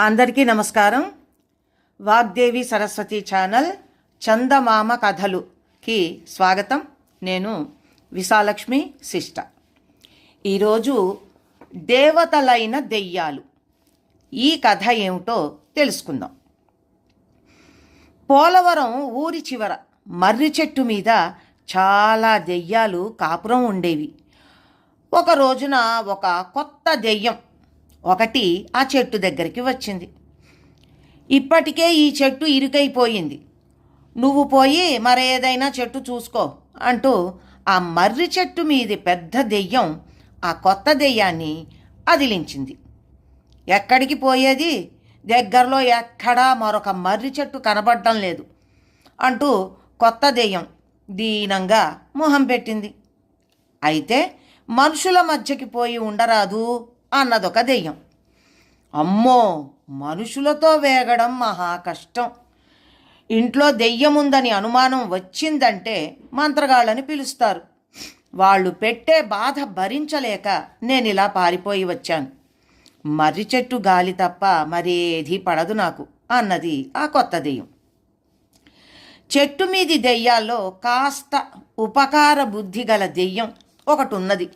అందరికీ నమస్కారం. వాగ్దేవి సరస్వతి ఛానల్ చందమామ కథలుకి స్వాగతం. నేను విశాలక్ష్మి శిష్ట. ఈరోజు దేవతలైన దెయ్యాలు. ఈ కథ ఏమిటో తెలుసుకుందాం. పోలవరం ఊరి చివర మర్రి చెట్టు మీద చాలా దెయ్యాలు కాపురం ఉండేవి. ఒక రోజున ఒక కొత్త దెయ్యం ఒకటి ఆ చెట్టు దగ్గరికి వచ్చింది. ఇప్పటికే ఈ చెట్టు ఇరుకైపోయింది. నువ్వు పోయి మరేదైనా చెట్టు చూసుకో అంటూ ఆ మర్రి చెట్టు మీది పెద్ద దెయ్యం ఆ కొత్త దెయ్యాన్ని అదిలించింది. ఎక్కడికి పోయేది? దగ్గరలో ఎక్కడా మరొక మర్రి చెట్టు కనబడటం లేదు అంటూ కొత్త దెయ్యం దీనంగా మొహం పెట్టింది. అయితే మనుషుల మధ్యకి పోయి ఉండరాదు అన్నదొక దెయ్యం. అమ్మో మనుషులతో వేగడం మహా కష్టం. ఇంట్లో దెయ్యముందని అనుమానం వచ్చిందంటే మంత్రగాళ్ళని పిలుస్తారు. వాళ్ళు పెట్టే బాధ భరించలేక నేను ఇలా పారిపోయి వచ్చాను. మర్రి చెట్టు గాలి తప్ప మరేది పడదు నాకు అన్నది ఆ కొత్త దెయ్యం. చెట్టు మీది దెయ్యాల్లో కాస్త ఉపకార బుద్ధి గల దెయ్యం ఒకటి ఉన్నది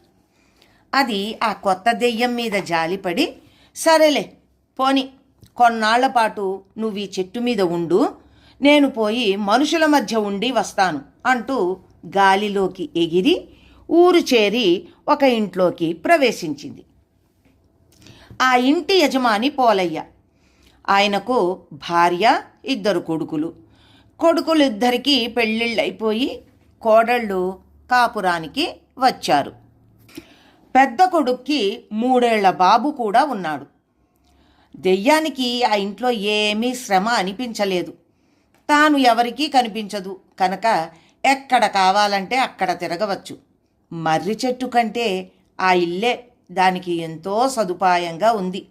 అది ఆ కొత్త దెయ్యం మీద జాలిపడి సరేలే పోని. కొన్నాళ్ళ పాటు నువ్వు ఈ చెట్టు మీద ఉండు నేను పోయి మనుషుల మధ్య ఉండి వస్తాను అంటూ గాలిలోకి ఎగిరి ఊరు చేరి ఒక ఇంట్లోకి ప్రవేశించింది. ఆ ఇంటి యజమాని పోలయ్య. ఆయనకు భార్య ఇద్దరు కొడుకులు. కొడుకులిద్దరికీ పెళ్ళిళ్ళైపోయి కోడళ్ళు కాపురానికి వచ్చారు. పెద్ద కొడుక్కి మూడేళ్ళ బాబు కూడా ఉన్నాడు. దెయ్యానికి ఆ ఇంట్లో ఏమీ శ్రమ అనిపించలేదు. తాను ఎవరికీ కనిపించదు. కనుక ఎక్కడ కావాలంటే అక్కడ తిరగవచ్చు. మర్రి చెట్టు కంటే ఆ ఇల్లే దానికి ఎంతో సదుపాయంగా ఉంది.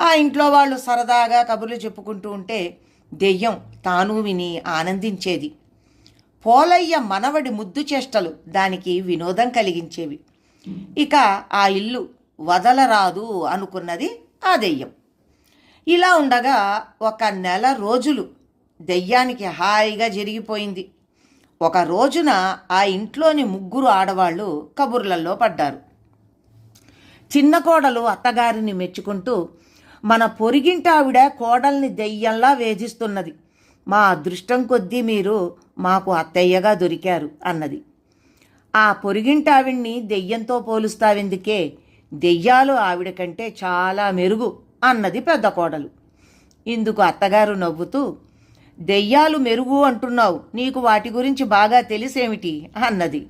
ఆ ఇంట్లో వాళ్ళు సరదాగా కబుర్లు చెప్పుకుంటూ ఉంటే దెయ్యం తాను విని ఆనందించేది. పోలయ్య మనవడి ముద్దు చేష్టలు దానికి వినోదం కలిగించేవి. ఇక ఆ ఇల్లు వదలరాదు అనుకున్నది ఆ దెయ్యం. ఇలా ఉండగా ఒక నెల రోజులు దెయ్యానికి హాయిగా జరిగిపోయింది. ఒక రోజున ఆ ఇంట్లోని ముగ్గురు ఆడవాళ్ళు కబుర్లలో పడ్డారు. చిన్న కోడలు అత్తగారిని మెచ్చుకుంటూ మన పొరిగింటావిడ కోడల్ని దెయ్యంలా వేధిస్తున్నది. మా అదృష్టం కొద్దీ మీరు మాకు అత్తయ్యగా దొరికారు అన్నది. ఆ పొరిగింటావిణ్ణి దెయ్యంతో పోలుస్తావెందుకే? దెయ్యాలు ఆవిడ కంటే చాలా మెరుగు అన్నది పెద్ద కోడలు. ఇందుకు అత్తగారు నవ్వుతూ దెయ్యాలు మెరుగు అంటున్నావు. నీకు వాటి గురించి బాగా తెలిసేమిటి? అన్నది.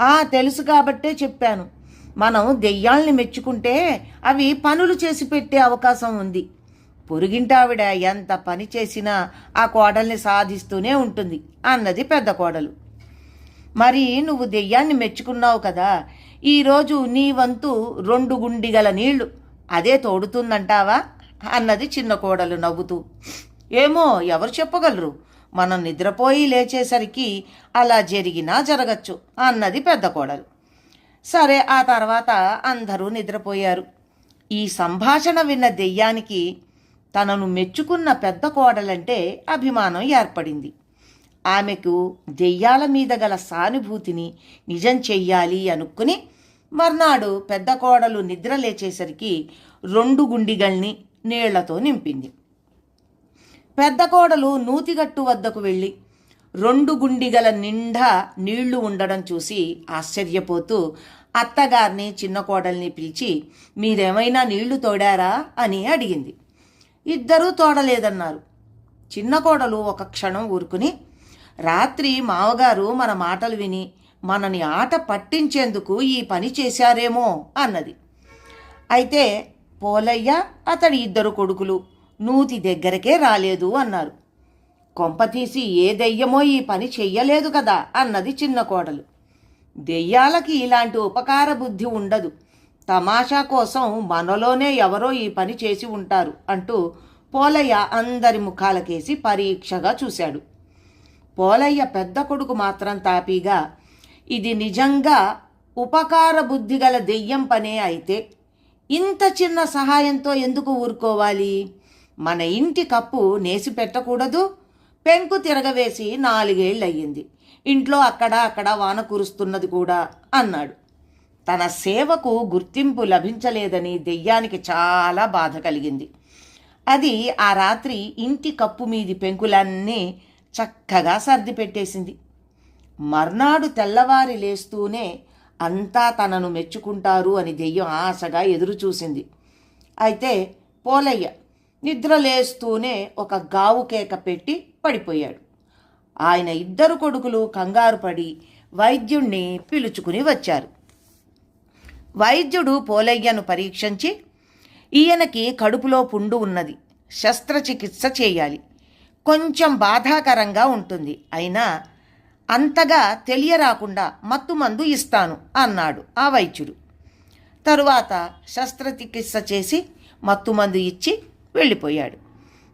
ఆ తెలుసు కాబట్టే చెప్పాను. మనం దెయ్యాల్ని మెచ్చుకుంటే అవి పనులు చేసి పెట్టే అవకాశం ఉంది. పొరుగింటావిడ ఎంత పని చేసినా ఆ కోడల్ని సాధిస్తూనే ఉంటుంది అన్నది పెద్ద కోడలు. మరి నువ్వు దెయ్యాన్ని మెచ్చుకున్నావు కదా. ఈరోజు నీ వంతు రెండు గుండిగల నీళ్ళు. అదే తోడుతుందంటావా? అన్నది చిన్న కోడలు నవ్వుతూ. ఏమో ఎవరు చెప్పగలరు? మనం నిద్రపోయి లేచేసరికి అలా జరిగినా జరగచ్చు అన్నది పెద్ద కోడలు. సరే ఆ తర్వాత అందరూ నిద్రపోయారు. ఈ సంభాషణ విన్న దెయ్యానికి తనను మెచ్చుకున్న పెద్ద కోడలంటే అభిమానం ఏర్పడింది. ఆమెకు దెయ్యాల మీద గల సానుభూతిని నిజం చెయ్యాలి అనుకుని మర్నాడు పెద్ద కోడలు నిద్ర లేచేసరికి రెండు గుండిగల్ని నీళ్ళతో నింపింది. పెద్ద కోడలు నూతిగట్టు వద్దకు వెళ్ళి రెండు గుండిగల నిండా నీళ్ళు ఉండడం చూసి ఆశ్చర్యపోతూ అత్తగారిని చిన్న కోడల్ని పిలిచి మీరేమైనా నీళ్ళు తోడారా? అని అడిగింది. ఇద్దరూ తోడలేదన్నారు. చిన్న కోడలు ఒక క్షణం ఊరుకుని రాత్రి మావగారు మన మాటలు విని మనని ఆట పట్టించేందుకు ఈ పని చేశారేమో అన్నది. అయితే పోలయ్య అతడి ఇద్దరు కొడుకులు నూతి దగ్గరకే రాలేదు అన్నారు. కొంపతీసి ఏ దెయ్యమో ఈ పని చెయ్యలేదు కదా అన్నది చిన్న కోడలు. దెయ్యాలకి ఇలాంటి ఉపకార బుద్ధి ఉండదు. తమాషా కోసం మనలోనే ఎవరో ఈ పని చేసి ఉంటారు అంటూ పోలయ్య అందరి ముఖాలకేసి పరీక్షగా చూశాడు. పోలయ్య పెద్ద కొడుకు మాత్రం తాపీగా ఇది నిజంగా ఉపకార బుద్ధి గల దెయ్యం పనే అయితే ఇంత చిన్న సహాయంతో ఎందుకు ఊరుకోవాలి? మన ఇంటి కప్పు నేసి పెట్టకూడదు. పెంకు తిరగవేసి నాలుగేళ్ళయ్యింది. ఇంట్లో అక్కడ అక్కడ వాన కురుస్తున్నది కూడా అన్నాడు. తన సేవకు గుర్తింపు లభించలేదని దెయ్యానికి చాలా బాధ కలిగింది. అది ఆ రాత్రి ఇంటి కప్పు మీది పెంకులన్నీ చక్కగా సర్ది పెట్టేసింది. మర్నాడు తెల్లవారి లేస్తూనే అంతా తనను మెచ్చుకుంటారు అని దెయ్యం ఆశగా ఎదురుచూసింది అయితే పోలయ్య నిద్ర లేస్తూనే ఒక గావు కేక పెట్టి పడిపోయాడు. ఆయన ఇద్దరు కొడుకులు కంగారు పడి వైద్యుణ్ణి పిలుచుకుని వచ్చారు. వైద్యుడు పోలయ్యను పరీక్షించి ఈయనకి కడుపులో పుండు ఉన్నది. శస్త్రచికిత్స చేయాలి. కొంచెం బాధాకరంగా ఉంటుంది. అయినా అంతగా తెలియరాకుండా మత్తుమందు ఇస్తాను అన్నాడు ఆ వైద్యుడు. తరువాత శస్త్రచికిత్స చేసి మత్తుమందు ఇచ్చి వెళ్ళిపోయాడు.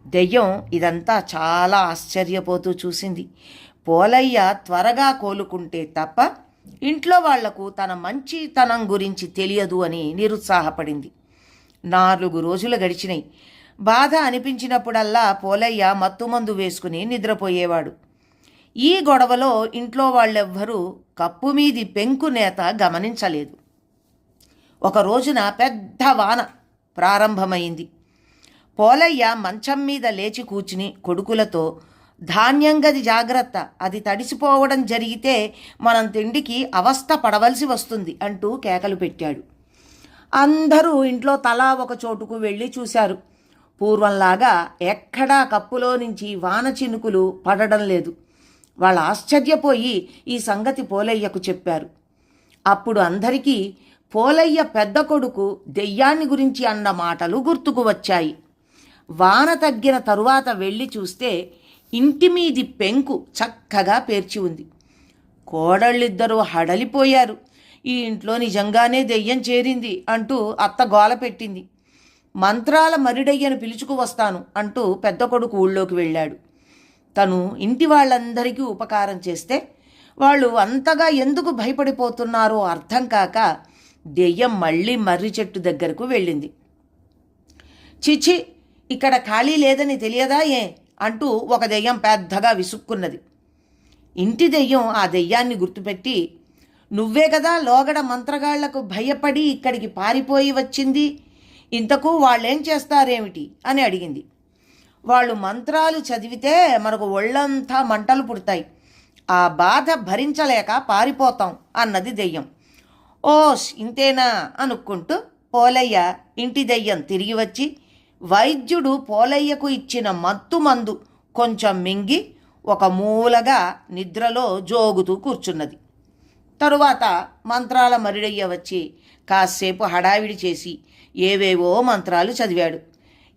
దెయ్యం ఇదంతా చాలా ఆశ్చర్యపోతూ చూసింది. పోలయ్య త్వరగా కోలుకుంటే తప్ప ఇంట్లో వాళ్ళకు తన మంచితనం గురించి తెలియదు అని నిరుత్సాహపడింది. నాలుగు రోజులు గడిచినాయి. బాధ అనిపించినప్పుడల్లా పోలయ్య మత్తుమందు వేసుకుని నిద్రపోయేవాడు. ఈ గొడవలో ఇంట్లో వాళ్ళెవ్వరూ కప్పు మీది పెంకు నేత గమనించలేదు. ఒక రోజున పెద్ద వాన ప్రారంభమైంది. పోలయ్య మంచం మీద లేచి కూర్చుని కొడుకులతో ధాన్యంగది జాగ్రత్త అది తడిసిపోవడం జరిగితే మనం తిండికి అవస్థ పడవలసి వస్తుంది అంటూ కేకలు పెట్టాడు. అందరూ ఇంట్లో తలా ఒక చోటుకు వెళ్ళి చూశారు. పూర్వంలాగా ఎక్కడా కప్పులో నుంచి వాన చినుకులు పడడం లేదు. వాళ్ళు ఆశ్చర్యపోయి ఈ సంగతి పోలయ్యకు చెప్పారు. అప్పుడు అందరికీ పోలయ్య పెద్ద కొడుకు దెయ్యాన్ని గురించి అన్న మాటలు గుర్తుకు వచ్చాయి. వాన తగ్గిన తరువాత వెళ్ళి చూస్తే ఇంటి మీది పెంకు చక్కగా పేర్చి ఉంది. కోడళ్ళిద్దరూ హడలిపోయారు. ఈ ఇంట్లో నిజంగానే దెయ్యం చేరింది అంటూ అత్త గోల పెట్టింది. మంత్రాల మరిడయ్యను పిలుచుకు వస్తాను అంటూ పెద్ద కొడుకు ఊళ్ళోకి వెళ్ళాడు. తను ఇంటి వాళ్ళందరికీ ఉపకారం చేస్తే వాళ్ళు అంతగా ఎందుకు భయపడిపోతున్నారో అర్థం కాక దెయ్యం మళ్ళీ మర్రి చెట్టు దగ్గరకు వెళ్ళింది. చిచి ఇక్కడ ఖాళీ లేదని తెలియదా ఏ? అంటూ ఒక దెయ్యం పెద్దగా విసుక్కున్నది. ఇంటి దెయ్యం ఆ దెయ్యాన్ని గుర్తుపెట్టి నువ్వే కదా లోగడ మంత్రగాళ్ళకు భయపడి ఇక్కడికి పారిపోయి వచ్చింది? ఇంతకు వాళ్ళేం చేస్తారేమిటి? అని అడిగింది. వాళ్ళు మంత్రాలు చదివితే మనకు ఒళ్ళంతా మంటలు పుడతాయి. ఆ బాధ భరించలేక పారిపోతాం అన్నది దెయ్యం. ఓస్ ఇంతేనా? అనుకుంటూ పోలయ్య ఇంటి దెయ్యం తిరిగి వచ్చి వైద్యుడు పోలయ్యకు ఇచ్చిన మత్తు మందు కొంచెం మింగి ఒక మూలగా నిద్రలో జోగుతూ కూర్చున్నది. తరువాత మంత్రాల మరుడయ్య వచ్చి కాసేపు హడావిడి చేసి ఏవేవో మంత్రాలు చదివాడు.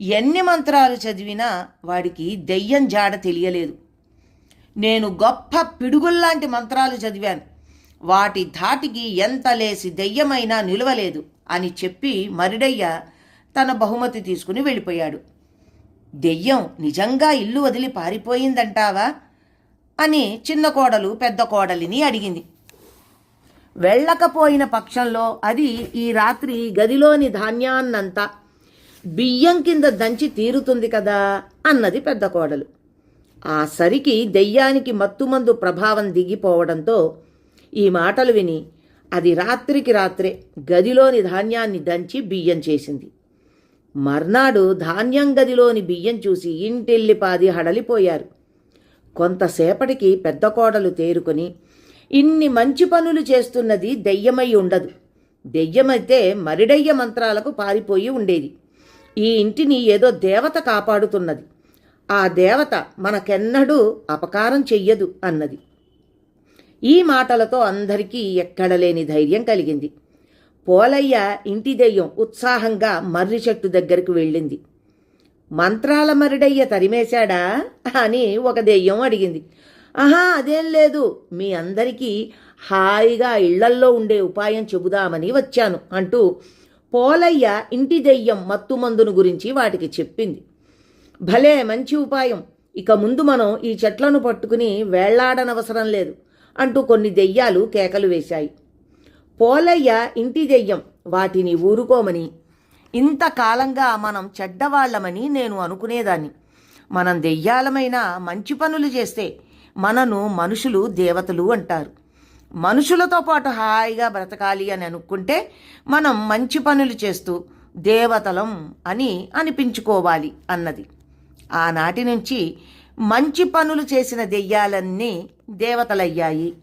ఎన్ని మంత్రాలు చదివినా వాడికి దెయ్యం జాడ తెలియలేదు. నేను గొప్ప పిడుగుల్లాంటి మంత్రాలు చదివాను. వాటి ధాటికి ఎంత లేసి దెయ్యమైనా నిలవలేదు అని చెప్పి మరిడయ్య తన బహుమతి తీసుకుని వెళ్ళిపోయాడు. దెయ్యం నిజంగా ఇల్లు వదిలి పారిపోయిందంటావా? అని చిన్న కోడలు పెద్ద కోడలిని అడిగింది. వెళ్ళకపోయిన పక్షంలో అది ఈ రాత్రి గదిలోని ధాన్యాన్నంతా బియ్యం కింద దంచి తీరుతుంది కదా అన్నది పెద్ద కోడలు. ఆ సరికి దెయ్యానికి మత్తుమందు ప్రభావం దిగిపోవడంతో ఈ మాటలు విని అది రాత్రికి రాత్రే గదిలోని ధాన్యాన్ని దంచి బియ్యం చేసింది. మర్నాడు ధాన్యం గదిలోని బియ్యం చూసి ఇంటిల్లిపాది హడలిపోయారు. కొంతసేపటికి పెద్ద కోడలు తేరుకొని ఇన్ని మంచి పనులు చేస్తున్నది దెయ్యమై ఉండదు. దెయ్యమైతే మరిడయ్య మంత్రాలకు పారిపోయి ఉండేది. ఈ ఇంటిని ఏదో దేవత కాపాడుతున్నది. ఆ దేవత మనకెన్నడూ అపకారం చెయ్యదు అన్నది. ఈ మాటలతో అందరికీ ఎక్కడలేని ధైర్యం కలిగింది. పోలయ్య ఇంటి దెయ్యం ఉత్సాహంగా మర్రి చెట్టు దగ్గరకు వెళ్ళింది. మంత్రాల మరిడయ్య తరిమేశాడా అని ఒక దెయ్యం అడిగింది. ఆహా అదేం లేదు. మీ అందరికీ హాయిగా ఇళ్ళల్లో ఉండే ఉపాయం చెబుదామని వచ్చాను అంటూ పోలయ్య ఇంటి దెయ్యం మత్తుమందును గురించి వాటికి చెప్పింది. భలే మంచి ఉపాయం. ఇక ముందు మనం ఈ చెట్లను పట్టుకుని వేళ్ళాడనవసరం లేదు అంటూ కొన్ని దెయ్యాలు కేకలు వేశాయి. పోలయ్య ఇంటి దెయ్యం వాటిని ఊరుకోమని ఇంతకాలంగా మనం చెడ్డవాళ్ళమని నేను అనుకునేదాన్ని. మనం దెయ్యాలమైన మంచి పనులు చేస్తే మనను మనుషులు దేవతలు అంటారు. మనుషులతో పాటు హాయిగా బ్రతకాలి అని అనుకుంటే మనం మంచి పనులు చేస్తూ దేవతలం అని అనిపించుకోవాలి అన్నది. ఆనాటి నుంచి మంచి పనులు చేసిన దెయ్యాలన్నీ దేవతలయ్యాయి.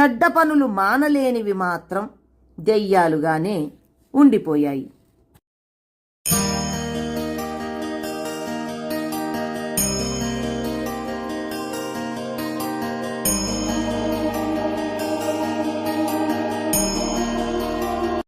చెడ్డ పనులు మానలేనివి మాత్రం దెయ్యాలుగానే ఉండిపోయాయి.